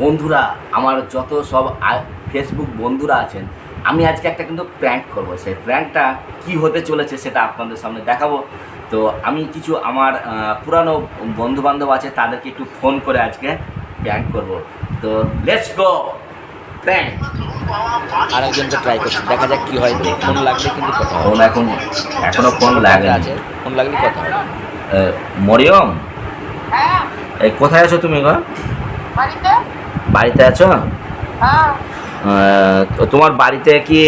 বন্ধুরা আমার যত সব ফেসবুক বন্ধুরা আছেন আমি আজকে একটা কিন্তু প্র্যাঙ্ক করব। সেই প্র্যাঙ্কটা কি হতে চলেছে সেটা আপনাদের সামনে দেখাবো। তো আমি কিছু আমার পুরানো বন্ধু বান্ধব আছে তাদেরকে একটু ফোন করে আজকে প্র্যাঙ্ক করব। তো লেটস গো প্র্যাঙ্ক আরেকজনকে ট্রাই করছি দেখা যাক কি হয়। ফোন লাগলে কিন্তু কথা ফোন এখন এখনও ফোন লাগে আছে ফোন লাগলে কথা হবে। মরিয়ম? হ্যাঁ। কোথায় আছো তুমি গো? বাড়িতে? বাড়িতে আছো? হ্যাঁ। তোমার বাড়িতে কি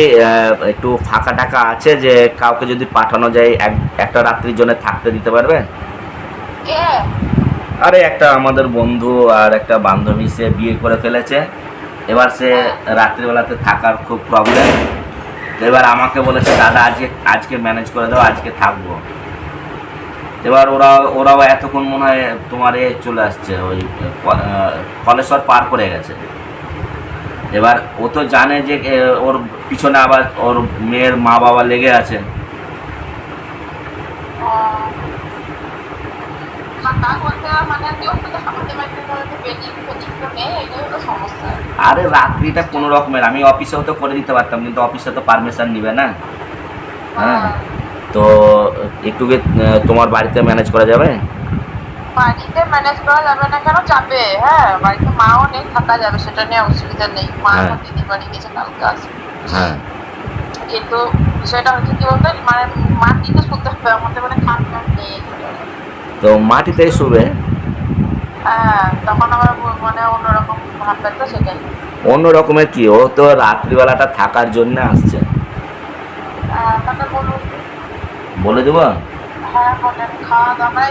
একটু ফাঁকা টাকা আছে যে কাউকে যদি পাঠানো যায় এক একটা রাত্রির জন্য থাকতে দিতে পারবে? কে? আরে একটা আমাদের বন্ধু আর একটা বান্ধবী সে বিয়ে করে ফেলেছে। এবার সে রাত্রিবেলাতে থাকার খুব প্রবলেম এবার আমাকে বলেছে দাদা আজকে আজকে ম্যানেজ করে দাও আজকে থাকব। এবার ওরা ওরাও এতক্ষণ মনে হয় তোমার এ চলে আসছে ওই আহ, কলেশ্বর পার করে গেছে। এবার ও তো জানে যে ওর পিছনে আবার ওর মেয়ের মা বাবা লেগে আছে। আরে রাত্রিটা কোনো রকমের আমি অফিসেও তো করে দিতে পারতাম কিন্তু অফিসে তো পারমিশন নিবে না। হ্যাঁ। তো একটু কি, তোমার বাড়িতে ম্যানেজ করা যাবে? বাড়িতে ম্যানেজ করা যাবে না কেন? যাবে হ্যাঁ বাড়িতে মাও নেই থাকা যাবে সেটা নিয়ে অসুবিধা নেই। মা হ্যাঁ। দিদি বাড়ি গেছে কালকে আসবে। হ্যাঁ। কিন্তু বিষয়টা হচ্ছে কি বলতো মানে মাটিতে শুনতে হবে আমাদের মানে খাট নেই। তো মাটিতেই শুবে? হ্যাঁ তখন আবার মানে অন্যরকম ভাববে তো সেটাই। অন্য রকমের কি? ও তো রাত্রিবেলাটা থাকার জন্য আসছে। আহ, তাহলে বলুন। বলে দেবো? হ্যাঁ মানে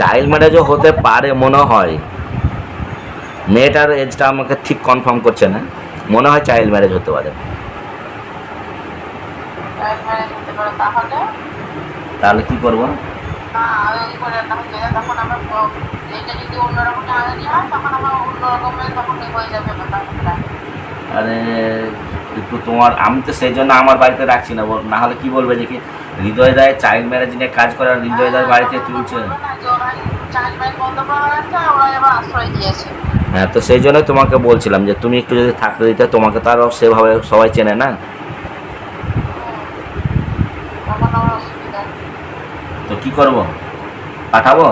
চাইল্ড ম্যারেজও হতে পারে মনে হয়। মেয়েটার এজটা আমাকে ঠিক কনফার্ম করছে না। মনে হয় চাইল্ড ম্যারেজ হতে পারে। তাহলে? কি করব? আরে একটু তোমার, আমি তো সেই জন্য আমার বাড়িতে রাখছি না। না হলে কি বলবে যে কি, হৃদয় দায় চাইল্ড ম্যারেজ নিয়ে কাজ করে আর হৃদয় রায় বাড়িতে তুলছে? হ্যাঁ তো সেই জন্য তোমাকে বলছিলাম যে তুমি একটু যদি থাকতে দিতে, তোমাকে তো আরও সেভাবে সবাই চেনে না? তো কি করব? পাঠাবো?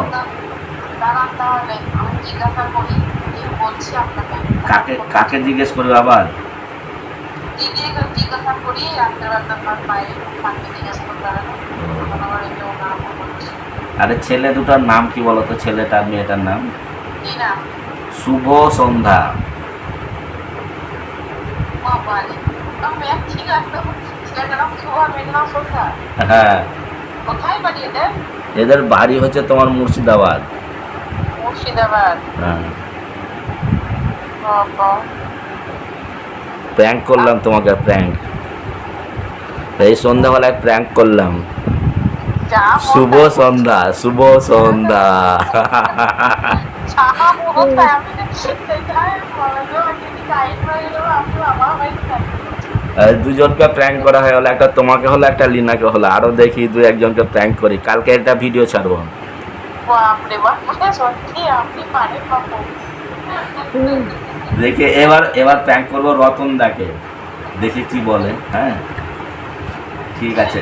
দিয়ে কাকে কাকে জিজ্ঞেস করবে আবার? আরে ছেলে দুটার নাম কি বলতো? ছেলেটার মেয়েটার নাম? শুভ সন্ধ্যা। হ্যাঁ। কোথায় বাড়ি এদের? এদের বাড়ি হচ্ছে তোমার মুর্শিদাবাদ। মুর্শিদাবাদ? হ্যাঁ। প্র্যাঙ্ক করলাম তোমাকে প্র্যাঙ্ক এই সন্ধ্যাবেলায় প্র্যাঙ্ক করলাম। শুভ সন্ধ্যা শুভ সন্ধ্যা। দুজনকে প্র্যাঙ্ক করা হয় হলো একটা তোমাকে হলো একটা লিনাকে হলো। আরও দেখি দু একজনকে প্র্যাঙ্ক করি। কালকে একটা ভিডিও ছাড়বো। বাপরে বাপ মানে সত্যি আপনি পারেন বাপু দেখে এবার এবার প্র্যাঙ্ক করব রতন দাকে। দেখি কি বলে হ্যাঁ? ঠিক আছে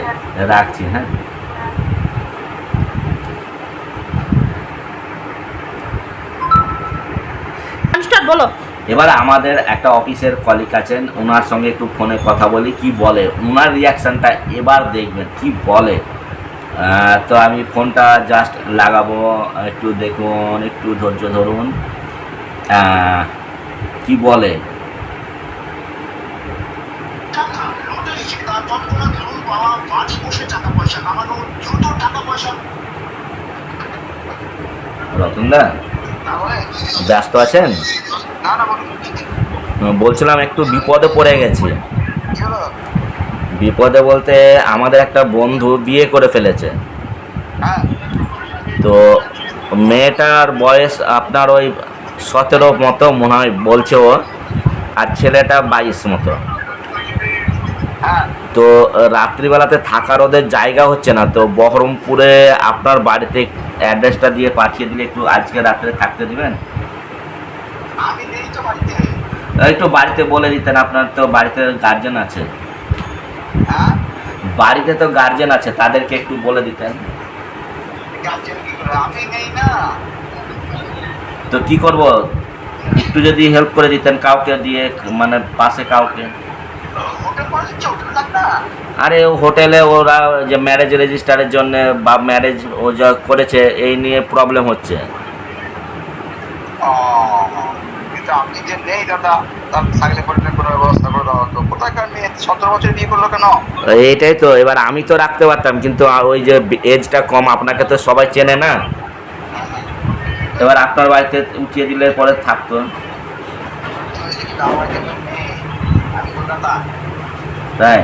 রাখছি হ্যাঁ? বলো। এবার আমাদের একটা অফিসের কলিগ আছেন ওনার সঙ্গে একটু ফোনে কথা বলি কি বলে? ওনার রিয়াকশানটা এবার দেখবেন কি বলে? তো আমি ফোনটা জাস্ট লাগাবো একটু দেখুন একটু ধৈর্য ধরুন। আহ, কি বলে? রতনদা ব্যস্ত আছেন? বলছিলাম একটু বিপদে পড়ে গেছি। বিপদে বলতে আমাদের একটা বন্ধু বিয়ে করে ফেলেছে। হ্যাঁ। তো মেয়েটার বয়স আপনার ওই সতেরো মতো মনে হয় বলছে ও আর ছেলেটা বাইশ মতো। হ্যাঁ। তো রাত্রিবেলাতে থাকার ওদের জায়গা হচ্ছে না তো বহরমপুরে আপনার বাড়িতে অ্যাড্রেসটা দিয়ে পাঠিয়ে দিলে একটু আজকে রাত্রে থাকতে দিবেন? একটু বাড়িতে বলে দিতেন আপনার তো বাড়িতে গার্জেন আছে। হ্যাঁ? বাড়িতে তো গার্জেন আছে তাদেরকে একটু বলে দিতেন। গার্জেন কি করে? আমি নেই না। তো কি করব? একটু যদি হেল্প করে দিতেন কাউকে দিয়ে মানে পাশে কাউকে। আরে হোটেলে ওরা যে ম্যারেজ রেজিস্টারের জন্য বা ম্যারেজ ও যা করেছে, এই নিয়ে প্রবলেম হচ্ছে। আপনি এইটাই তো, এবার আমি তো রাখতে পারতাম, কিন্তু ওই যে এজটা কম, আপনাকে তো সবাই চেনে না। এবার আপনার বাড়িতে উঠিয়ে দিলে পরে থাকতো। তাই?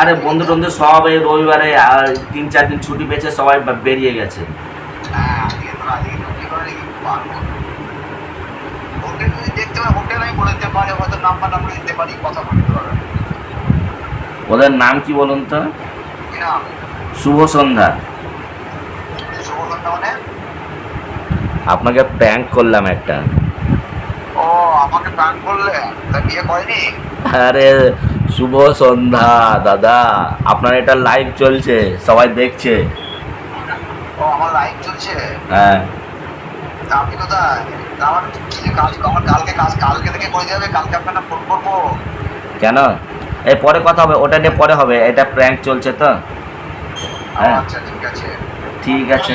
আরে বন্ধু টন্ধু সব এই রবিবারে আর তিন চার দিন ছুটি পেয়েছে সবাই বেরিয়ে গেছে। দেখতে পাই, হোটেল আমি বলে দিতে পারি, হয়তো নাম্বার টাম্বার দিতে পারি, কথা। ওদের নাম কি বলুন তো? শুভ সন্ধ্যা। শুভ সন্ধ্যা মানে? আপনাকে প্র্যাঙ্ক করলাম একটা। ও, আমাকে প্রাণ করলে তা বিয়ে করেনি আরে শুভ সন্ধ্যা দাদা। আপনার এটা লাইভ চলছে সবাই দেখছে। ও আমার লাইফ চলছে হ্যাঁ। আপনি কোথায় আমার কি কাজ আমার কালকে কাজ কালকে থেকে করে যাবে? কালকে আপনারা ফোন করব। কেন? এই পরে কথা হবে ওটা নিয়ে পরে হবে এটা প্র্যাঙ্ক চলছে তো? হ্যাঁ। আচ্ছা ঠিক আছে। ঠিক আছে।